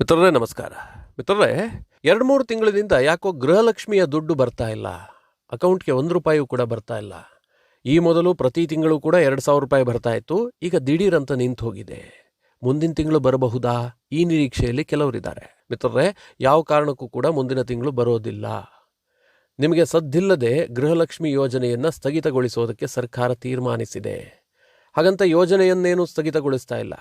ಮಿತ್ರರೇ, ನಮಸ್ಕಾರ. ಮಿತ್ರರೇ ಎರಡು ಮೂರು ತಿಂಗಳಿನಿಂದ ಯಾಕೋ ಗೃಹಲಕ್ಷ್ಮಿಯ ದುಡ್ಡು ಬರ್ತಾ ಇಲ್ಲ. ಅಕೌಂಟ್ಗೆ ಒಂದು ರೂಪಾಯಿಯೂ ಕೂಡ ಬರ್ತಾ ಇಲ್ಲ. ಈ ಮೊದಲು ಪ್ರತಿ ತಿಂಗಳು ಕೂಡ ಎರಡು ಸಾವಿರ ರೂಪಾಯಿ ಬರ್ತಾ ಇತ್ತು. ಈಗ ದಿಢೀರಂತ ನಿಂತು ಹೋಗಿದೆ. ಮುಂದಿನ ತಿಂಗಳು ಬರಬಹುದಾ? ಈ ನಿರೀಕ್ಷೆಯಲ್ಲಿ ಕೆಲವರಿದ್ದಾರೆ. ಮಿತ್ರರೇ, ಯಾವ ಕಾರಣಕ್ಕೂ ಕೂಡ ಮುಂದಿನ ತಿಂಗಳು ಬರೋದಿಲ್ಲ. ನಿಮಗೆ ಸದ್ದಿಲ್ಲದೆ ಗೃಹಲಕ್ಷ್ಮಿ ಯೋಜನೆಯನ್ನು ಸ್ಥಗಿತಗೊಳಿಸೋದಕ್ಕೆ ಸರ್ಕಾರ ತೀರ್ಮಾನಿಸಿದೆ. ಹಾಗಂತ ಯೋಜನೆಯನ್ನೇನು ಸ್ಥಗಿತಗೊಳಿಸ್ತಾ ಇಲ್ಲ.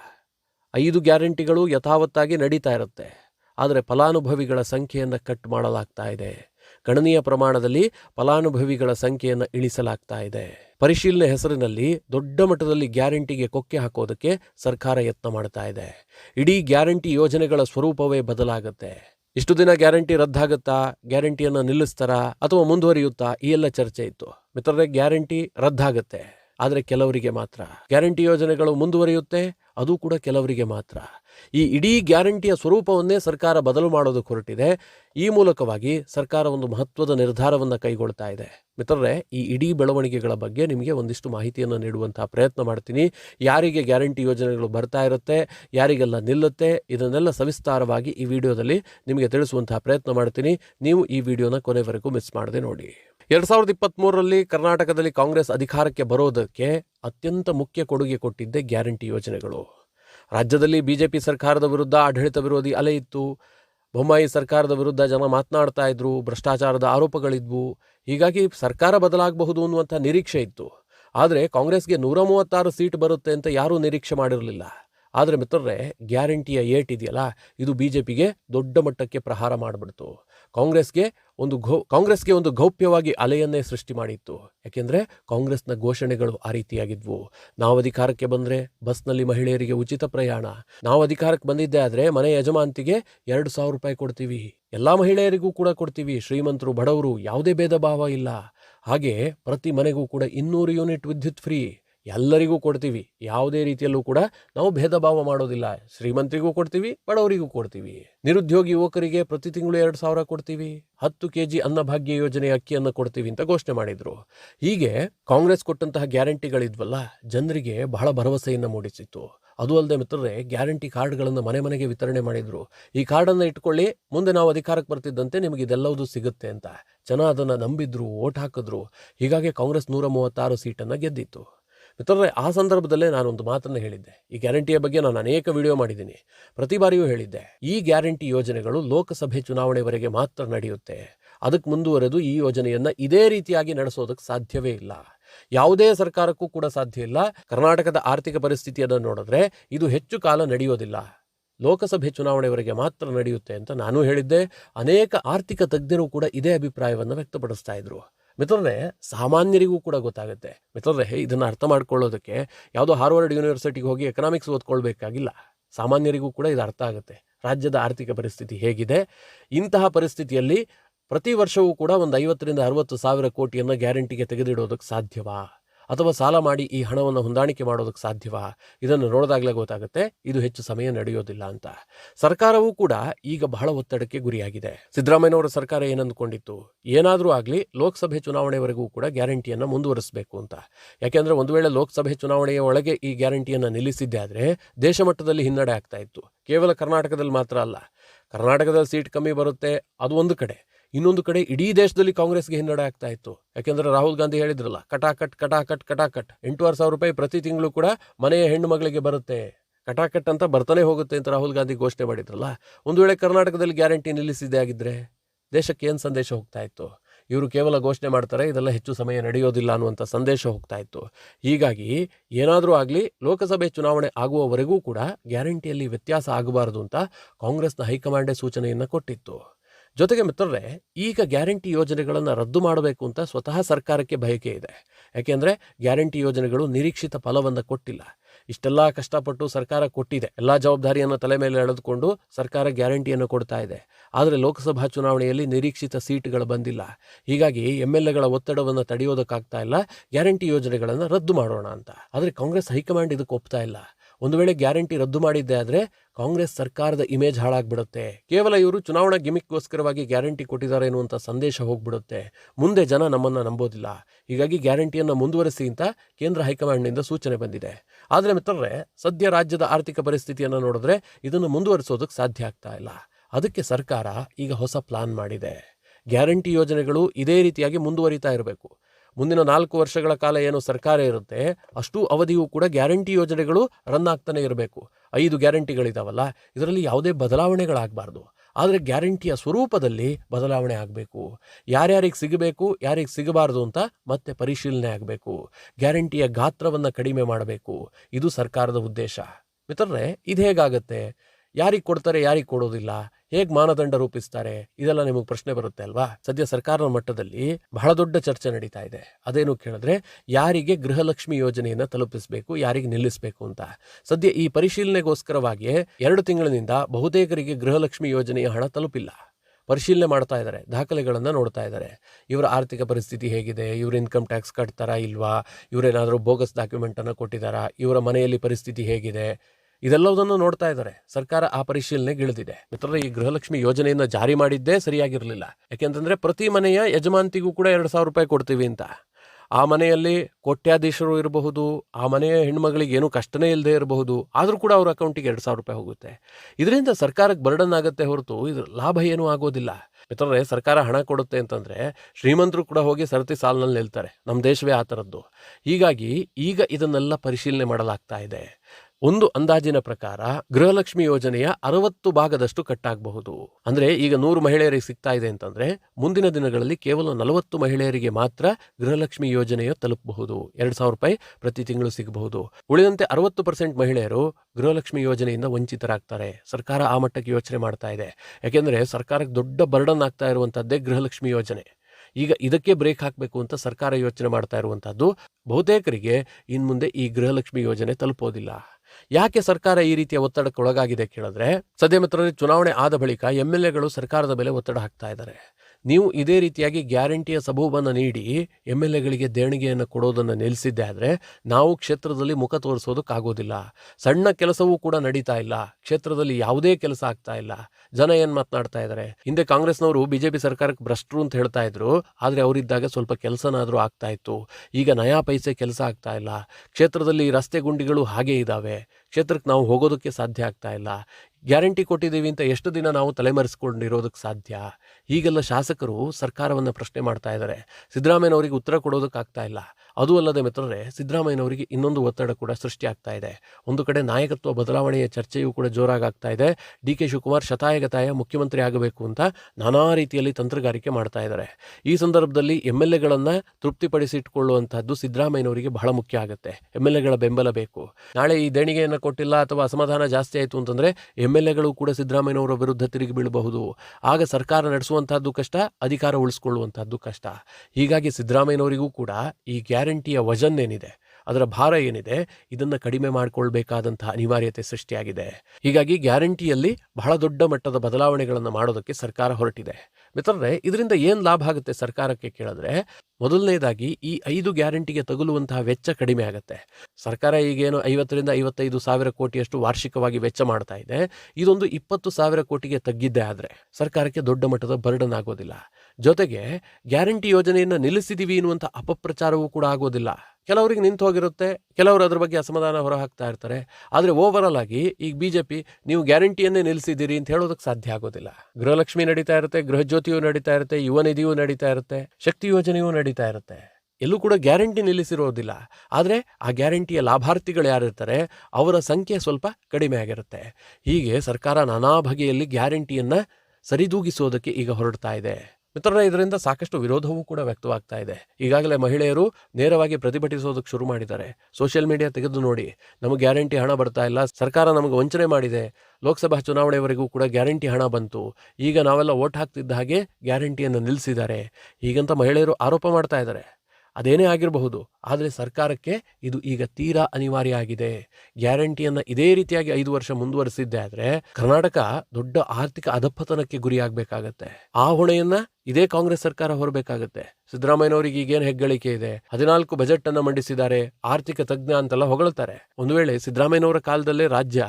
ಐದು ಗ್ಯಾರಂಟಿಗಳು ಯಥಾವತ್ತಾಗಿ ನಡೀತಾ ಇರುತ್ತೆ. ಆದರೆ ಫಲಾನುಭವಿಗಳ ಸಂಖ್ಯೆಯನ್ನು ಕಟ್ ಮಾಡಲಾಗ್ತಾ ಇದೆ. ಗಣನೀಯ ಪ್ರಮಾಣದಲ್ಲಿ ಫಲಾನುಭವಿಗಳ ಸಂಖ್ಯೆಯನ್ನು ಇಳಿಸಲಾಗ್ತಾ ಇದೆ. ಪರಿಶೀಲನೆ ಹೆಸರಿನಲ್ಲಿ ದೊಡ್ಡ ಮಟ್ಟದಲ್ಲಿ ಗ್ಯಾರಂಟಿಗೆ ಕೊಕ್ಕೆ ಹಾಕೋದಕ್ಕೆ ಸರ್ಕಾರ ಯತ್ನ ಮಾಡ್ತಾ ಇದೆ. ಇಡೀ ಗ್ಯಾರಂಟಿ ಯೋಜನೆಗಳ ಸ್ವರೂಪವೇ ಬದಲಾಗುತ್ತೆ. ಇಷ್ಟು ದಿನ ಗ್ಯಾರಂಟಿ ರದ್ದಾಗುತ್ತಾ? ಗ್ಯಾರಂಟಿಯನ್ನು ನಿಲ್ಲಿಸ್ತಾರಾ? ಅಥವಾ ಮುಂದುವರಿಯುತ್ತಾ? ಈ ಎಲ್ಲ ಚರ್ಚೆ ಇತ್ತು. ಮಿತ್ರರೇ, ಗ್ಯಾರಂಟಿ ರದ್ದಾಗುತ್ತೆ. ಆದರೆ ಕೆಲವರಿಗೆ ಮಾತ್ರ. ಗ್ಯಾರಂಟಿ ಯೋಜನೆಗಳು ಮುಂದುವರಿಯುತ್ತೆ. ಅದು ಕೂಡ ಕೆಲವರಿಗೆ ಮಾತ್ರ. ಈ ಇಡೀ ಗ್ಯಾರಂಟಿಯ ಸ್ವರೂಪವನ್ನೇ ಸರ್ಕಾರ ಬದಲು ಮಾಡೋದಕ್ಕೆ ಹೊರಟಿದೆ. ಈ ಮೂಲಕವಾಗಿ ಸರ್ಕಾರ ಒಂದು ಮಹತ್ವದ ನಿರ್ಧಾರವನ್ನು ಕೈಗೊಳ್ತಾ ಇದೆ. ಮಿತ್ರರೇ, ಈ ಇಡೀ ಬೆಳವಣಿಗೆಗಳ ಬಗ್ಗೆ ನಿಮಗೆ ಒಂದಿಷ್ಟು ಮಾಹಿತಿಯನ್ನು ನೀಡುವಂತಹ ಪ್ರಯತ್ನ ಮಾಡ್ತೀನಿ. ಯಾರಿಗೆ ಗ್ಯಾರಂಟಿ ಯೋಜನೆಗಳು ಬರ್ತಾ ಇರುತ್ತೆ, ಯಾರಿಗೆಲ್ಲ ನಿಲ್ಲುತ್ತೆ, ಇದನ್ನೆಲ್ಲ ಸವಿಸ್ತಾರವಾಗಿ ಈ ವಿಡಿಯೋದಲ್ಲಿ ನಿಮಗೆ ತಿಳಿಸುವಂತಹ ಪ್ರಯತ್ನ ಮಾಡ್ತೀನಿ. ನೀವು ಈ ವಿಡಿಯೋನ ಕೊನೆವರೆಗೂ ಮಿಸ್ ಮಾಡದೆ ನೋಡಿ. ಎರಡ್ ಸಾವಿರದ ಇಪ್ಪತ್ತ್ಮೂರರಲ್ಲಿ ಕರ್ನಾಟಕದಲ್ಲಿ ಕಾಂಗ್ರೆಸ್ ಅಧಿಕಾರಕ್ಕೆ ಬರೋದಕ್ಕೆ ಅತ್ಯಂತ ಮುಖ್ಯ ಕೊಡುಗೆ ಕೊಟ್ಟಿದ್ದೆ ಗ್ಯಾರಂಟಿ ಯೋಜನೆಗಳು. ರಾಜ್ಯದಲ್ಲಿ ಬಿಜೆಪಿ ಸರ್ಕಾರದ ವಿರುದ್ಧ ಆಡಳಿತ ವಿರೋಧಿ ಅಲೆ ಇತ್ತು. ಬೊಮ್ಮಾಯಿ ಸರ್ಕಾರದ ವಿರುದ್ಧ ಜನ ಮಾತನಾಡ್ತಾ ಇದ್ರು, ಭ್ರಷ್ಟಾಚಾರದ ಆರೋಪಗಳಿದ್ವು. ಹೀಗಾಗಿ ಸರ್ಕಾರ ಬದಲಾಗಬಹುದು ಅನ್ನುವಂಥ ನಿರೀಕ್ಷೆ ಇತ್ತು. ಆದರೆ ಕಾಂಗ್ರೆಸ್ಗೆ ನೂರ ಮೂವತ್ತಾರು ಸೀಟ್ ಬರುತ್ತೆ ಅಂತ ಯಾರೂ ನಿರೀಕ್ಷೆ ಮಾಡಿರಲಿಲ್ಲ. ಆದರೆ ಮಿತ್ರರೇ, ಗ್ಯಾರಂಟಿಯ ಏಟ್ ಇದೆಯಲ್ಲ, ಇದು ಬಿ ಜೆ ಪಿಗೆ ದೊಡ್ಡ ಮಟ್ಟಕ್ಕೆ ಪ್ರಹಾರ ಮಾಡಿಬಿಡ್ತು. ಕಾಂಗ್ರೆಸ್ಗೆ ಒಂದು ಗೌ, ಕಾಂಗ್ರೆಸ್ಗೆ ಒಂದು ಗೌಪ್ಯವಾಗಿ ಅಲೆಯನ್ನೇ ಸೃಷ್ಟಿ ಮಾಡಿತ್ತು. ಯಾಕೆಂದರೆ ಕಾಂಗ್ರೆಸ್ನ ಘೋಷಣೆಗಳು ಆ ರೀತಿಯಾಗಿದ್ವು. ನಾವು ಅಧಿಕಾರಕ್ಕೆ ಬಂದರೆ ಬಸ್ನಲ್ಲಿ ಮಹಿಳೆಯರಿಗೆ ಉಚಿತ ಪ್ರಯಾಣ. ನಾವು ಅಧಿಕಾರಕ್ಕೆ ಬಂದಿದ್ದೆ ಆದರೆ ಮನೆ ಯಜಮಾಂತಿಗೆ ಎರಡು ಸಾವಿರ ರೂಪಾಯಿ ಕೊಡ್ತೀವಿ. ಎಲ್ಲ ಮಹಿಳೆಯರಿಗೂ ಕೂಡ ಕೊಡ್ತೀವಿ. ಶ್ರೀಮಂತರು, ಬಡವರು ಯಾವುದೇ ಭೇದ ಭಾವ ಇಲ್ಲ. ಹಾಗೆ ಪ್ರತಿ ಮನೆಗೂ ಕೂಡ ಇನ್ನೂರು ಯೂನಿಟ್ ವಿದ್ಯುತ್ ಫ್ರೀ. ಎಲ್ಲರಿಗೂ ಕೊಡ್ತೀವಿ. ಯಾವುದೇ ರೀತಿಯಲ್ಲೂ ಕೂಡ ನಾವು ಭೇದ ಭಾವ ಮಾಡೋದಿಲ್ಲ. ಶ್ರೀಮಂತರಿಗೂ ಕೊಡ್ತೀವಿ, ಬಡವರಿಗೂ ಕೊಡ್ತೀವಿ. ನಿರುದ್ಯೋಗಿ ಯುವಕರಿಗೆ ಪ್ರತಿ ತಿಂಗಳು ಎರಡು ಸಾವಿರ ಕೊಡ್ತೀವಿ. ಹತ್ತು ಕೆ ಜಿ ಅನ್ನಭಾಗ್ಯ ಯೋಜನೆ ಅಕ್ಕಿಯನ್ನು ಕೊಡ್ತೀವಿ ಅಂತ ಘೋಷಣೆ ಮಾಡಿದ್ರು. ಹೀಗೆ ಕಾಂಗ್ರೆಸ್ ಕೊಟ್ಟಂತಹ ಗ್ಯಾರಂಟಿಗಳಿದ್ವಲ್ಲ, ಜನರಿಗೆ ಬಹಳ ಭರವಸೆಯನ್ನು ಮೂಡಿಸಿತ್ತು. ಅದು ಅಲ್ಲದೆ ಮಿತ್ರರೇ, ಗ್ಯಾರಂಟಿ ಕಾರ್ಡ್ಗಳನ್ನು ಮನೆ ಮನೆಗೆ ವಿತರಣೆ ಮಾಡಿದ್ರು. ಈ ಕಾರ್ಡನ್ನು ಇಟ್ಕೊಳ್ಳಿ, ಮುಂದೆ ನಾವು ಅಧಿಕಾರಕ್ಕೆ ಬರ್ತಿದ್ದಂತೆ ನಿಮಗೆ ಇದೆಲ್ಲವೂ ಸಿಗುತ್ತೆ ಅಂತ. ಜನ ಅದನ್ನು ನಂಬಿದ್ರು, ಓಟ್ ಹಾಕಿದ್ರು. ಹೀಗಾಗಿ ಕಾಂಗ್ರೆಸ್ ನೂರ ಮೂವತ್ತಾರು ಸೀಟನ್ನು ಗೆದ್ದಿತ್ತು. ಮಿತ್ರರೇ, ಆ ಸಂದರ್ಭದಲ್ಲೇ ನಾನು ಒಂದು ಮಾತನ್ನು ಹೇಳಿದ್ದೆ. ಈ ಗ್ಯಾರಂಟಿಯ ಬಗ್ಗೆ ನಾನು ಅನೇಕ ವಿಡಿಯೋ ಮಾಡಿದ್ದೀನಿ. ಪ್ರತಿ ಬಾರಿಯೂ ಹೇಳಿದ್ದೆ, ಈ ಗ್ಯಾರಂಟಿ ಯೋಜನೆಗಳು ಲೋಕಸಭೆ ಚುನಾವಣೆವರೆಗೆ ಮಾತ್ರ ನಡೆಯುತ್ತೆ. ಅದಕ್ಕೆ ಮುಂದುವರೆದು ಈ ಯೋಜನೆಯನ್ನು ಇದೇ ರೀತಿಯಾಗಿ ನಡೆಸೋದಕ್ಕೆ ಸಾಧ್ಯವೇ ಇಲ್ಲ. ಯಾವುದೇ ಸರ್ಕಾರಕ್ಕೂ ಕೂಡ ಸಾಧ್ಯ ಇಲ್ಲ. ಕರ್ನಾಟಕದ ಆರ್ಥಿಕ ಪರಿಸ್ಥಿತಿಯನ್ನು ನೋಡಿದ್ರೆ ಇದು ಹೆಚ್ಚು ಕಾಲ ನಡೆಯೋದಿಲ್ಲ. ಲೋಕಸಭೆ ಚುನಾವಣೆವರೆಗೆ ಮಾತ್ರ ನಡೆಯುತ್ತೆ ಅಂತ ನಾನು ಹೇಳಿದ್ದೆ. ಅನೇಕ ಆರ್ಥಿಕ ತಜ್ಞರು ಕೂಡ ಇದೇ ಅಭಿಪ್ರಾಯವನ್ನು ವ್ಯಕ್ತಪಡಿಸ್ತಾ ಇದ್ರು. ಮಿತ್ರರೇ, ಸಾಮಾನ್ಯರಿಗೂ ಕೂಡ ಗೊತ್ತಾಗುತ್ತೆ. ಮಿತ್ರರೇ, ಇದನ್ನು ಅರ್ಥ ಮಾಡ್ಕೊಳ್ಳೋದಕ್ಕೆ ಯಾವುದೋ ಹಾರ್ವರ್ಡ್ ಯೂನಿವರ್ಸಿಟಿಗೆ ಹೋಗಿ ಎಕನಾಮಿಕ್ಸ್ ಓದ್ಕೊಳ್ಬೇಕಾಗಿಲ್ಲ. ಸಾಮಾನ್ಯರಿಗೂ ಕೂಡ ಇದು ಅರ್ಥ ಆಗುತ್ತೆ. ರಾಜ್ಯದ ಆರ್ಥಿಕ ಪರಿಸ್ಥಿತಿ ಹೇಗಿದೆ? ಇಂತಹ ಪರಿಸ್ಥಿತಿಯಲ್ಲಿ ಪ್ರತಿ ವರ್ಷವೂ ಕೂಡ ಒಂದು ಐವತ್ತರಿಂದ ಅರವತ್ತು ಸಾವಿರ ಕೋಟಿಯನ್ನು ಗ್ಯಾರಂಟಿಗೆ ತೆಗೆದಿಡೋದಕ್ಕೆ ಸಾಧ್ಯವಾ? ಅಥವಾ ಸಾಲ ಮಾಡಿ ಈ ಹಣವನ್ನು ಹೊಂದಾಣಿಕೆ ಮಾಡೋದಕ್ಕೆ ಸಾಧ್ಯವಾ? ಇದನ್ನು ನೋಡಿದಾಗಲೇ ಗೊತ್ತಾಗುತ್ತೆ, ಇದು ಹೆಚ್ಚು ಸಮಯ ನಡೆಯೋದಿಲ್ಲ ಅಂತ. ಸರ್ಕಾರವೂ ಕೂಡ ಈಗ ಬಹಳ ಒತ್ತಡಕ್ಕೆ ಗುರಿಯಾಗಿದೆ. ಸಿದ್ದರಾಮಯ್ಯನವರ ಸರ್ಕಾರ ಏನಂದುಕೊಂಡಿತ್ತು? ಏನಾದರೂ ಆಗಲಿ ಲೋಕಸಭೆ ಚುನಾವಣೆವರೆಗೂ ಕೂಡ ಗ್ಯಾರಂಟಿಯನ್ನು ಮುಂದುವರಿಸಬೇಕು ಅಂತ. ಯಾಕೆಂದರೆ ಒಂದು ವೇಳೆ ಲೋಕಸಭೆ ಚುನಾವಣೆಯ ಒಳಗೆ ಈ ಗ್ಯಾರಂಟಿಯನ್ನು ನಿಲ್ಲಿಸಿದ್ದೆ ಆದರೆ ದೇಶ ಮಟ್ಟದಲ್ಲಿ ಹಿನ್ನಡೆ ಆಗ್ತಾ ಇತ್ತು. ಕೇವಲ ಕರ್ನಾಟಕದಲ್ಲಿ ಮಾತ್ರ ಅಲ್ಲ. ಕರ್ನಾಟಕದಲ್ಲಿ ಸೀಟ್ ಕಮ್ಮಿ ಬರುತ್ತೆ, ಅದು ಒಂದು ಕಡೆ. ಇನ್ನೊಂದು ಕಡೆ ಇಡೀ ದೇಶದಲ್ಲಿ ಕಾಂಗ್ರೆಸ್ಗೆ ಹಿನ್ನಡೆ ಆಗ್ತಾ ಇತ್ತು. ಯಾಕೆಂದ್ರೆ ರಾಹುಲ್ ಗಾಂಧಿ ಹೇಳಿದ್ರಲ್ಲ, ಕಟಾಕಟ್ ಕಟಾಕಟ್ ಕಟಾಕಟ್. ಎಂಟೂವರೆ ಸಾವಿರ ರೂಪಾಯಿ ಪ್ರತಿ ತಿಂಗಳು ಕೂಡ ಮನೆಯ ಹೆಣ್ಣು ಮಗಳಿಗೆ ಬರುತ್ತೆ. ಕಟಾಕಟ್ ಅಂತ ಬರ್ತಾನೆ ಹೋಗುತ್ತೆ ಅಂತ ರಾಹುಲ್ ಗಾಂಧಿ ಘೋಷಣೆ ಮಾಡಿದ್ರಲ್ಲ, ಒಂದು ವೇಳೆ ಕರ್ನಾಟಕದಲ್ಲಿ ಗ್ಯಾರಂಟಿ ನಿಲ್ಲಿಸಿದೆ ಆಗಿದ್ರೆ ದೇಶಕ್ಕೆ ಏನು ಸಂದೇಶ ಹೋಗ್ತಾ ಇತ್ತು? ಇವರು ಕೇವಲ ಘೋಷಣೆ ಮಾಡ್ತಾರೆ, ಇದೆಲ್ಲ ಹೆಚ್ಚು ಸಮಯ ನಡೆಯೋದಿಲ್ಲ ಅನ್ನುವಂಥ ಸಂದೇಶ ಹೋಗ್ತಾ ಇತ್ತು. ಹೀಗಾಗಿ ಏನಾದರೂ ಆಗಲಿ ಲೋಕಸಭೆ ಚುನಾವಣೆ ಆಗುವವರೆಗೂ ಕೂಡ ಗ್ಯಾರಂಟಿಯಲ್ಲಿ ವ್ಯತ್ಯಾಸ ಆಗಬಾರದು ಅಂತ ಕಾಂಗ್ರೆಸ್ನ ಹೈಕಮಾಂಡೇ ಸೂಚನೆಯನ್ನು ಕೊಟ್ಟಿತ್ತು. ಜೊತೆಗೆ ಮಿತ್ರರೆ, ಈಗ ಗ್ಯಾರಂಟಿ ಯೋಜನೆಗಳನ್ನು ರದ್ದು ಮಾಡಬೇಕು ಅಂತ ಸ್ವತಃ ಸರ್ಕಾರಕ್ಕೆ ಬಯಕೆ ಇದೆ. ಯಾಕೆಂದರೆ ಗ್ಯಾರಂಟಿ ಯೋಜನೆಗಳು ನಿರೀಕ್ಷಿತ ಫಲವನ್ನು ಕೊಟ್ಟಿಲ್ಲ. ಇಷ್ಟೆಲ್ಲ ಕಷ್ಟಪಟ್ಟು ಸರ್ಕಾರ ಕೊಟ್ಟಿದೆ. ಎಲ್ಲ ಜವಾಬ್ದಾರಿಯನ್ನು ತಲೆ ಮೇಲೆ ಎಳೆದುಕೊಂಡು ಸರ್ಕಾರ ಗ್ಯಾರಂಟಿಯನ್ನು ಕೊಡ್ತಾ ಇದೆ. ಆದರೆ ಲೋಕಸಭಾ ಚುನಾವಣೆಯಲ್ಲಿ ನಿರೀಕ್ಷಿತ ಸೀಟ್ಗಳು ಬಂದಿಲ್ಲ. ಹೀಗಾಗಿ ಎಂ ಎಲ್ ಎಗಳ ಒತ್ತಡವನ್ನು ತಡೆಯೋದಕ್ಕಾಗ್ತಾ ಇಲ್ಲ. ಗ್ಯಾರಂಟಿ ಯೋಜನೆಗಳನ್ನು ರದ್ದು ಮಾಡೋಣ ಅಂತ. ಆದರೆ ಕಾಂಗ್ರೆಸ್ ಹೈಕಮಾಂಡ್ ಇದಕ್ಕೆ ಒಪ್ತಾ ಇಲ್ಲ. ಒಂದು ವೇಳೆ ಗ್ಯಾರಂಟಿ ರದ್ದು ಮಾಡಿದ್ದೆ ಆದರೆ ಕಾಂಗ್ರೆಸ್ ಸರ್ಕಾರದ ಇಮೇಜ್ ಹಾಳಾಗ್ಬಿಡುತ್ತೆ. ಕೇವಲ ಇವರು ಚುನಾವಣಾ ಗಿಮಿಕ್ಗೋಸ್ಕರವಾಗಿ ಗ್ಯಾರಂಟಿ ಕೊಟ್ಟಿದ್ದಾರೆ ಎನ್ನುವಂಥ ಸಂದೇಶ ಹೋಗ್ಬಿಡುತ್ತೆ. ಮುಂದೆ ಜನ ನಮ್ಮನ್ನು ನಂಬೋದಿಲ್ಲ. ಹೀಗಾಗಿ ಗ್ಯಾರಂಟಿಯನ್ನು ಮುಂದುವರಿಸಿ ಅಂತ ಕೇಂದ್ರ ಹೈಕಮಾಂಡ್ನಿಂದ ಸೂಚನೆ ಬಂದಿದೆ. ಆದರೆ ಮಿತ್ರರೇ, ಸದ್ಯ ರಾಜ್ಯದ ಆರ್ಥಿಕ ಪರಿಸ್ಥಿತಿಯನ್ನು ನೋಡಿದ್ರೆ ಇದನ್ನು ಮುಂದುವರಿಸೋದಕ್ಕೆ ಸಾಧ್ಯ ಆಗ್ತಾ ಇಲ್ಲ. ಅದಕ್ಕೆ ಸರ್ಕಾರ ಈಗ ಹೊಸ ಪ್ಲಾನ್ ಮಾಡಿದೆ. ಗ್ಯಾರಂಟಿ ಯೋಜನೆಗಳು ಇದೇ ರೀತಿಯಾಗಿ ಮುಂದುವರಿತಾ ಇರಬೇಕು. ಮುಂದಿನ ನಾಲ್ಕು ವರ್ಷಗಳ ಕಾಲ ಏನು ಸರ್ಕಾರ ಇರುತ್ತೆ, ಅಷ್ಟು ಅವಧಿಯೂ ಕೂಡ ಗ್ಯಾರಂಟಿ ಯೋಜನೆಗಳು ರನ್ ಆಗ್ತಾನೆ ಇರಬೇಕು. ಐದು ಗ್ಯಾರಂಟಿಗಳಿದಾವಲ್ಲ, ಇದರಲ್ಲಿ ಯಾವುದೇ ಬದಲಾವಣೆಗಳಾಗಬಾರ್ದು. ಆದರೆ ಗ್ಯಾರಂಟಿಯ ಸ್ವರೂಪದಲ್ಲಿ ಬದಲಾವಣೆ ಆಗಬೇಕು. ಯಾರ್ಯಾರಿಗೆ ಸಿಗಬೇಕು, ಯಾರಿಗೆ ಸಿಗಬಾರ್ದು ಅಂತ ಮತ್ತೆ ಪರಿಶೀಲನೆ ಆಗಬೇಕು. ಗ್ಯಾರಂಟಿಯ ಗಾತ್ರವನ್ನು ಕಡಿಮೆ ಮಾಡಬೇಕು. ಇದು ಸರ್ಕಾರದ ಉದ್ದೇಶ. ಮಿತ್ರರೇ, ಇದು ಹೇಗಾಗತ್ತೆ? ಯಾರಿಗೆ ಕೊಡ್ತಾರೆ, ಯಾರಿಗೆ ಕೊಡೋದಿಲ್ಲ? ಹೇಗೆ ಮಾನದಂಡ ರೂಪಿಸ್ತಾರೆ? ಇದೆಲ್ಲ ನಿಮಗೆ ಪ್ರಶ್ನೆ ಬರುತ್ತೆ ಅಲ್ವಾ? ಸದ್ಯ ಸರ್ಕಾರದ ಮಟ್ಟದಲ್ಲಿ ಬಹಳ ದೊಡ್ಡ ಚರ್ಚೆ ನಡೀತಾ ಇದೆ. ಅದೇನು ಕೇಳಿದ್ರೆ ಯಾರಿಗೆ ಗೃಹಲಕ್ಷ್ಮಿ ಯೋಜನೆಯನ್ನು ತಲುಪಿಸಬೇಕು, ಯಾರಿಗೆ ನಿಲ್ಲಿಸಬೇಕು ಅಂತ. ಸದ್ಯ ಈ ಪರಿಶೀಲನೆಗೋಸ್ಕರವಾಗಿ ಎರಡು ತಿಂಗಳಿನಿಂದ ಬಹುತೇಕರಿಗೆ ಗೃಹಲಕ್ಷ್ಮಿ ಯೋಜನೆಯ ಹಣ ತಲುಪಿಲ್ಲ. ಪರಿಶೀಲನೆ ಮಾಡ್ತಾ ಇದ್ದಾರೆ ದಾಖಲೆಗಳನ್ನು ನೋಡ್ತಾ ಇದ್ದಾರೆ ಇವರ ಆರ್ಥಿಕ ಪರಿಸ್ಥಿತಿ ಹೇಗಿದೆ, ಇವ್ರ ಇನ್ಕಮ್ ಟ್ಯಾಕ್ಸ್ ಕಟ್ತಾರಾ ಇಲ್ವಾ, ಇವರೇನಾದರೂ ಬೋಗಸ್ ಡಾಕ್ಯುಮೆಂಟನ್ನು ಕೊಟ್ಟಿದ್ದಾರಾ ಇವರ ಮನೆಯಲ್ಲಿ ಪರಿಸ್ಥಿತಿ ಹೇಗಿದೆ ಇದೆಲ್ಲವುದನ್ನು ನೋಡ್ತಾ ಇದ್ದಾರೆ. ಸರ್ಕಾರ ಆ ಪರಿಶೀಲನೆಗಿಳಿದಿದೆ ಮಿತ್ರರೇ, ಈ ಗೃಹಲಕ್ಷ್ಮಿ ಯೋಜನೆಯನ್ನ ಜಾರಿ ಮಾಡಿದ್ದೇ ಸರಿಯಾಗಿರಲಿಲ್ಲ. ಯಾಕೆಂತಂದ್ರೆ ಪ್ರತಿ ಮನೆಯ ಯಜಮಾಂತಿಗೂ ಕೂಡ ಎರಡು ಸಾವಿರ ರೂಪಾಯಿ ಕೊಡ್ತೀವಿ ಅಂತ. ಆ ಮನೆಯಲ್ಲಿ ಕೋಟ್ಯಾಧೀಶರು ಇರಬಹುದು, ಆ ಮನೆಯ ಹೆಣ್ಮಗಳಿಗೆ ಏನು ಕಷ್ಟನೇ ಇಲ್ಲದೆ ಇರಬಹುದು, ಆದರೂ ಕೂಡ ಅವ್ರ ಅಕೌಂಟಿಗೆ ಎರಡು ಸಾವಿರ ರೂಪಾಯಿ ಹೋಗುತ್ತೆ. ಇದರಿಂದ ಸರ್ಕಾರಕ್ಕೆ ಬರ್ಡನ್ ಆಗುತ್ತೆ ಹೊರತು ಇದ್ರ ಲಾಭ ಏನೂ ಆಗೋದಿಲ್ಲ. ಮಿತ್ರರೇ, ಸರ್ಕಾರ ಹಣ ಕೊಡುತ್ತೆ ಅಂತಂದರೆ ಶ್ರೀಮಂತರು ಕೂಡ ಹೋಗಿ ಸರತಿ ಸಾಲಿನಲ್ಲಿ ನಿಲ್ತಾರೆ. ನಮ್ಮ ದೇಶವೇ ಆ ಥರದ್ದು. ಹೀಗಾಗಿ ಈಗ ಇದನ್ನೆಲ್ಲ ಪರಿಶೀಲನೆ ಮಾಡಲಾಗ್ತಾ ಇದೆ. ಒಂದು ಅಂದಾಜಿನ ಪ್ರಕಾರ ಗೃಹಲಕ್ಷ್ಮಿ ಯೋಜನೆಯ ಅರವತ್ತು ಭಾಗದಷ್ಟು ಕಟ್ಟಾಗಬಹುದು. ಅಂದ್ರೆ ಈಗ ನೂರು ಮಹಿಳೆಯರಿಗೆ ಸಿಗ್ತಾ ಇದೆ ಅಂತಂದ್ರೆ ಮುಂದಿನ ದಿನಗಳಲ್ಲಿ ಕೇವಲ ನಲವತ್ತು ಮಹಿಳೆಯರಿಗೆ ಮಾತ್ರ ಗೃಹಲಕ್ಷ್ಮಿ ಯೋಜನೆಯ ತಲುಪಬಹುದು. ಎರಡ್ ಸಾವಿರ ರೂಪಾಯಿ ಪ್ರತಿ ತಿಂಗಳು ಸಿಗಬಹುದು. ಉಳಿದಂತೆ ಅರವತ್ತು ಪರ್ಸೆಂಟ್ ಮಹಿಳೆಯರು ಗೃಹಲಕ್ಷ್ಮಿ ಯೋಜನೆಯಿಂದ ವಂಚಿತರಾಗ್ತಾರೆ. ಸರ್ಕಾರ ಆ ಮಟ್ಟಕ್ಕೆ ಯೋಚನೆ ಮಾಡ್ತಾ ಇದೆ. ಯಾಕೆಂದ್ರೆ ಸರ್ಕಾರಕ್ಕೆ ದೊಡ್ಡ ಬರ್ಡನ್ ಆಗ್ತಾ ಇರುವಂತದ್ದೇ ಗೃಹಲಕ್ಷ್ಮಿ ಯೋಜನೆ. ಈಗ ಇದಕ್ಕೆ ಬ್ರೇಕ್ ಹಾಕಬೇಕು ಅಂತ ಸರ್ಕಾರ ಯೋಚನೆ ಮಾಡ್ತಾ ಇರುವಂತಹದ್ದು ಬಹುತೇಕರಿಗೆ ಇನ್ಮುಂದೆ ಈ ಗೃಹಲಕ್ಷ್ಮಿ ಯೋಜನೆ ತಲುಪೋದಿಲ್ಲ. ಯಾಕೆ ಸರ್ಕಾರ ಈ ರೀತಿಯ ಒತ್ತಡಕ್ಕೆ ಒಳಗಾಗಿದೆ ಕೇಳಿದ್ರೆ, ಸದ್ಯ ಮಿತ್ರರಲ್ಲಿ ಚುನಾವಣೆ ಆದ ಬಳಿಕ ಎಂ ಎಲ್ ಎಗಳು ಸರ್ಕಾರದ ಮೇಲೆ ಒತ್ತಡ ಹಾಕ್ತಾ ಇದ್ದಾರೆ. ನೀವು ಇದೇ ರೀತಿಯಾಗಿ ಗ್ಯಾರಂಟಿಯ ಸಬೂಬನ್ನು ನೀಡಿ ಎಂ ಎಲ್ ಎಗಳಿಗೆ ದೇಣಿಗೆಯನ್ನು ಕೊಡೋದನ್ನು ನಿಲ್ಲಿಸಿದ್ದೇ ಆದರೆ ನಾವು ಕ್ಷೇತ್ರದಲ್ಲಿ ಮುಖ ತೋರಿಸೋದಕ್ಕಾಗೋದಿಲ್ಲ. ಸಣ್ಣ ಕೆಲಸವೂ ಕೂಡ ನಡೀತಾ ಇಲ್ಲ. ಕ್ಷೇತ್ರದಲ್ಲಿ ಯಾವುದೇ ಕೆಲಸ ಆಗ್ತಾ ಇಲ್ಲ. ಜನ ಏನು ಮಾತನಾಡ್ತಾ ಇದ್ದಾರೆ ಹಿಂದೆ ಕಾಂಗ್ರೆಸ್ನವರು ಬಿಜೆಪಿ ಸರ್ಕಾರಕ್ಕೆ ಭ್ರಷ್ಟರು ಅಂತ ಹೇಳ್ತಾ ಇದ್ರು. ಆದರೆ ಅವರಿದ್ದಾಗ ಸ್ವಲ್ಪ ಕೆಲಸನಾದರೂ ಆಗ್ತಾ ಇತ್ತು. ಈಗ ನಯಾ ಪೈಸೆ ಕೆಲಸ ಆಗ್ತಾ ಇಲ್ಲ. ಕ್ಷೇತ್ರದಲ್ಲಿ ರಸ್ತೆ ಗುಂಡಿಗಳು ಹಾಗೇ ಇದ್ದಾವೆ ಕ್ಷೇತ್ರಕ್ಕೆ ನಾವು ಹೋಗೋದಕ್ಕೆ ಸಾಧ್ಯ ಆಗ್ತಾ ಇಲ್ಲ. ಗ್ಯಾರಂಟಿ ಕೊಟ್ಟಿದ್ದೀವಿ ಅಂತ ಎಷ್ಟು ದಿನ ನಾವು ತಲೆಮರೆಸ್ಕೊಂಡಿರೋದಕ್ಕೆ ಸಾಧ್ಯ? ಈಗೆಲ್ಲ ಶಾಸಕರು ಸರ್ಕಾರವನ್ನು ಪ್ರಶ್ನೆ ಮಾಡ್ತಾ ಇದ್ದಾರೆ. ಸಿದ್ದರಾಮಯ್ಯನವರಿಗೆ ಉತ್ತರ ಕೊಡೋದಕ್ಕಾಗ್ತಾ ಇಲ್ಲ. ಅದು ಅಲ್ಲದೆ ಮಿತ್ರರೇ, ಸಿದ್ದರಾಮಯ್ಯನವರಿಗೆ ಇನ್ನೊಂದು ಒತ್ತಡ ಕೂಡ ಸೃಷ್ಟಿ ಆಗ್ತಾ ಇದೆ. ಒಂದು ಕಡೆ ನಾಯಕತ್ವ ಬದಲಾವಣೆಯ ಚರ್ಚೆಯೂ ಕೂಡ ಜೋರಾಗ್ತಾ ಇದೆ. ಡಿ ಕೆ ಶಿವಕುಮಾರ್ ಶತಾಯಗತಾಯ ಮುಖ್ಯಮಂತ್ರಿ ಆಗಬೇಕು ಅಂತ ನಾನಾ ರೀತಿಯಲ್ಲಿ ತಂತ್ರಗಾರಿಕೆ ಮಾಡ್ತಾ ಇದ್ದಾರೆ. ಈ ಸಂದರ್ಭದಲ್ಲಿ ಎಂ ಎಲ್ ಎಗಳನ್ನು ತೃಪ್ತಿಪಡಿಸಿಟ್ಕೊಳ್ಳುವಂಥದ್ದು ಸಿದ್ದರಾಮಯ್ಯನವರಿಗೆ ಬಹಳ ಮುಖ್ಯ ಆಗುತ್ತೆ. ಎಂ ಎಲ್ ಎಗಳ ಬೆಂಬಲ ಬೇಕು. ನಾಳೆ ಈ ದೇಣಿಗೆಯನ್ನು ಕೊಟ್ಟಿಲ್ಲ ಅಥವಾ ಅಸಮಾಧಾನ ಜಾಸ್ತಿ ಆಯಿತು ಅಂತಂದ್ರೆ ಎಂ ಎಲ್ ಎಗಳು ಕೂಡ ಸಿದ್ದರಾಮಯ್ಯನವರ ವಿರುದ್ಧ ತಿರುಗಿ ಬೀಳಬಹುದು. ಆಗ ಸರ್ಕಾರ ನಡೆಸುವಂತಹದ್ದು ಕಷ್ಟ, ಅಧಿಕಾರ ಉಳಿಸ್ಕೊಳ್ಳುವಂತಹದ್ದು ಕಷ್ಟ. ಹೀಗಾಗಿ ಸಿದ್ದರಾಮಯ್ಯನವರಿಗೂ ಕೂಡ ಈ ಗ್ಯಾರಂಟಿಯ ವಜನ್ ಏನಿದೆ, ಅದರ ಭಾರ ಏನಿದೆ, ಇದನ್ನು ಕಡಿಮೆ ಮಾಡಿಕೊಳ್ಬೇಕಾದಂತಹ ಅನಿವಾರ್ಯತೆ ಸೃಷ್ಟಿಯಾಗಿದೆ. ಹೀಗಾಗಿ ಗ್ಯಾರಂಟಿಯಲ್ಲಿ ಬಹಳ ದೊಡ್ಡ ಮಟ್ಟದ ಬದಲಾವಣೆಗಳನ್ನು ಮಾಡೋದಕ್ಕೆ ಸರ್ಕಾರ ಹೊರಟಿದೆ. ಮಿತ್ರರೇ, ಇದರಿಂದ ಏನು ಲಾಭ ಆಗುತ್ತೆ ಸರ್ಕಾರಕ್ಕೆ ಕೇಳಿದ್ರೆ, ಮೊದಲನೇದಾಗಿ ಈ ಐದು ಗ್ಯಾರಂಟಿಗೆ ತಗುಲುವಂತಹ ವೆಚ್ಚ ಕಡಿಮೆ ಆಗುತ್ತೆ. ಸರ್ಕಾರ ಈಗೇನು ಐವತ್ತರಿಂದ ಐವತ್ತೈದು ಸಾವಿರ ಕೋಟಿಯಷ್ಟು ವಾರ್ಷಿಕವಾಗಿ ವೆಚ್ಚ ಮಾಡ್ತಾ ಇದೆ. ಇದೊಂದು ಇಪ್ಪತ್ತು ಸಾವಿರ ಕೋಟಿಗೆ ತಗ್ಗಿದ್ದೆ ಆದರೆ ಸರ್ಕಾರಕ್ಕೆ ದೊಡ್ಡ ಮಟ್ಟದ ಬರ್ಡನ್ ಆಗೋದಿಲ್ಲ. ಜೊತೆಗೆ ಗ್ಯಾರಂಟಿ ಯೋಜನೆಯನ್ನು ನಿಲ್ಲಿಸಿದೀವಿ ಎನ್ನುವಂಥ ಅಪಪ್ರಚಾರವೂ ಕೂಡ ಆಗೋದಿಲ್ಲ. ಕೆಲವರಿಗೆ ನಿಂತು ಹೋಗಿರುತ್ತೆ, ಕೆಲವರು ಅದ್ರ ಬಗ್ಗೆ ಅಸಮಾಧಾನ ಹೊರಹಾಕ್ತಾ ಇರ್ತಾರೆ. ಆದರೆ ಓವರಾಲ್ ಆಗಿ ಈಗ ಬಿ ಜೆ ಪಿ ನೀವು ಗ್ಯಾರಂಟಿಯನ್ನೇ ನಿಲ್ಲಿಸಿದ್ದೀರಿ ಅಂತ ಹೇಳೋದಕ್ಕೆ ಸಾಧ್ಯ ಆಗೋದಿಲ್ಲ. ಗೃಹಲಕ್ಷ್ಮಿ ನಡೀತಾ ಇರುತ್ತೆ, ಗೃಹಜ್ಯೋತಿಯೂ ನಡೀತಾ ಇರುತ್ತೆ, ಯುವ ನಿಧಿಯೂ ನಡೀತಾ ಇರುತ್ತೆ, ಶಕ್ತಿ ಯೋಜನೆಯೂ ನಡೀತಾ ಇರುತ್ತೆ. ಎಲ್ಲೂ ಕೂಡ ಗ್ಯಾರಂಟಿ ನಿಲ್ಲಿಸಿರೋದಿಲ್ಲ. ಆದರೆ ಆ ಗ್ಯಾರಂಟಿಯ ಲಾಭಾರ್ಥಿಗಳು ಯಾರಿರ್ತಾರೆ, ಅವರ ಸಂಖ್ಯೆ ಸ್ವಲ್ಪ ಕಡಿಮೆ ಆಗಿರುತ್ತೆ. ಹೀಗೆ ಸರ್ಕಾರ ನಾನಾ ಬಗೆಯಲ್ಲಿ ಗ್ಯಾರಂಟಿಯನ್ನ ಸರಿದೂಗಿಸೋದಕ್ಕೆ ಈಗ ಹೊರಡ್ತಾ ಇದೆ. ಮಿತ್ರರೇ, ಇದರಿಂದ ಸಾಕಷ್ಟು ವಿರೋಧವೂ ಕೂಡ ವ್ಯಕ್ತವಾಗ್ತಾ ಇದೆ. ಈಗಾಗಲೇ ಮಹಿಳೆಯರು ನೇರವಾಗಿ ಪ್ರತಿಭಟಿಸೋದಕ್ಕೆ ಶುರು ಮಾಡಿದ್ದಾರೆ. ಸೋಷಿಯಲ್ ಮೀಡಿಯಾ ತೆಗೆದು ನೋಡಿ, ನಮಗೆ ಗ್ಯಾರಂಟಿ ಹಣ ಬರ್ತಾ ಇಲ್ಲ, ಸರ್ಕಾರ ನಮಗೆ ವಂಚನೆ ಮಾಡಿದೆ, ಲೋಕಸಭಾ ಚುನಾವಣೆವರೆಗೂ ಕೂಡ ಗ್ಯಾರಂಟಿ ಹಣ ಬಂತು, ಈಗ ನಾವೆಲ್ಲ ಓಟ್ ಹಾಕ್ತಿದ್ದ ಹಾಗೆ ಗ್ಯಾರಂಟಿಯನ್ನು ನಿಲ್ಲಿಸಿದ್ದಾರೆ. ಹೀಗಂತ ಮಹಿಳೆಯರು ಆರೋಪ ಮಾಡ್ತಾ ಇದ್ದಾರೆ. ಅದೇನೇ ಆಗಿರಬಹುದು, ಆದರೆ ಸರ್ಕಾರಕ್ಕೆ ಇದು ಈಗ ತೀರಾ ಅನಿವಾರ್ಯ ಆಗಿದೆ ಗ್ಯಾರಂಟಿಯನ್ನು ಇದೇ ರೀತಿಯಾಗಿ ಐದು ವರ್ಷ ಮುಂದುವರಿಸಿದ್ದೆ ಆದರೆ, ಕರ್ನಾಟಕ ದೊಡ್ಡ ಆರ್ಥಿಕ ಅಧಪತನಕ್ಕೆ ಗುರಿಯಾಗಬೇಕಾಗತ್ತೆ. ಆ ಹೊಣೆಯನ್ನ ಇದೇ ಕಾಂಗ್ರೆಸ್ ಸರ್ಕಾರ ಹೊರಬೇಕಾಗುತ್ತೆ. ಸಿದ್ದರಾಮಯ್ಯನವರಿಗೆ ಈಗೇನು ಹೆಗ್ಗಳಿಕೆ ಇದೆ? ಹದಿನಾಲ್ಕು ಬಜೆಟ್ ಅನ್ನ ಮಂಡಿಸಿದ್ದಾರೆ, ಆರ್ಥಿಕ ತಜ್ಞ ಅಂತೆಲ್ಲ ಹೊಗಳುತ್ತಾರೆ ಒಂದು ವೇಳೆ ಸಿದ್ದರಾಮಯ್ಯನವರ ಕಾಲದಲ್ಲೇ ರಾಜ್ಯ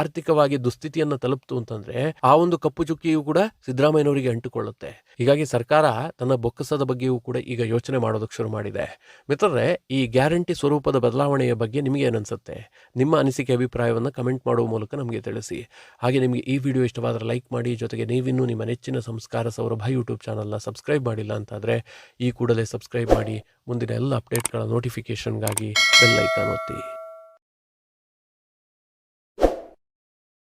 ಆರ್ಥಿಕವಾಗಿ ದುಸ್ಥಿತಿಯನ್ನ ತಲುಪ್ತು ಅಂತಂದ್ರೆ ಆ ಒಂದು ಕಪ್ಪು ಚುಕ್ಕಿಯೂ ಕೂಡ ಸಿದ್ದರಾಮಯ್ಯನವರಿಗೆ ಅಂಟುಕೊಳ್ಳುತ್ತೆ. ಹೀಗಾಗಿ ಸರ್ಕಾರ ತನ್ನ ಬೊಕ್ಕಸದ ಬಗ್ಗೆಯೂ ಕೂಡ ಈಗ ಯೋಚನೆ ಮಾಡೋದಕ್ಕೆ ಶುರು ಮಾಡಿದೆ. ಮಿತ್ರರೇ, ಈ ಗ್ಯಾರಂಟಿ ಸ್ವರೂಪದ ಬದಲಾವಣೆಯ ಬಗ್ಗೆ ನಿಮಗೆ ಏನನ್ಸುತ್ತೆ ನಿಮ್ಮ ಅನಿಸಿಕೆ ಅಭಿಪ್ರಾಯವನ್ನು ಕಮೆಂಟ್ ಮಾಡುವ ಮೂಲಕ ನಮಗೆ ತಿಳಿಸಿ. ಹಾಗೆ ನಿಮಗೆ ಈ ವಿಡಿಯೋ ಇಷ್ಟವಾದರೆ ಲೈಕ್ ಮಾಡಿ, ಜೊತೆಗೆ ನೀವಿನ್ನೂ ನಿಮ್ಮ ನೆಚ್ಚಿನ ಸಂಸ್ಕಾರ ಸೌರಭ ಯೂಟ್ಯೂಬ್ ಚಾನಲ್ನ ಸಬ್ಸ್ಕ್ರೈಬ್ ಮಾಡಿಲ್ಲ ಅಂತಾದರೆ ಈ ಕೂಡಲೇ ಸಬ್ಸ್ಕ್ರೈಬ್ ಮಾಡಿ ಮುಂದಿನ ಎಲ್ಲ ಅಪ್ಡೇಟ್ಗಳ ನೋಟಿಫಿಕೇಷನ್ಗಾಗಿ ಬೆಲ್ ಐಕಾನ್ ಒತ್ತಿ.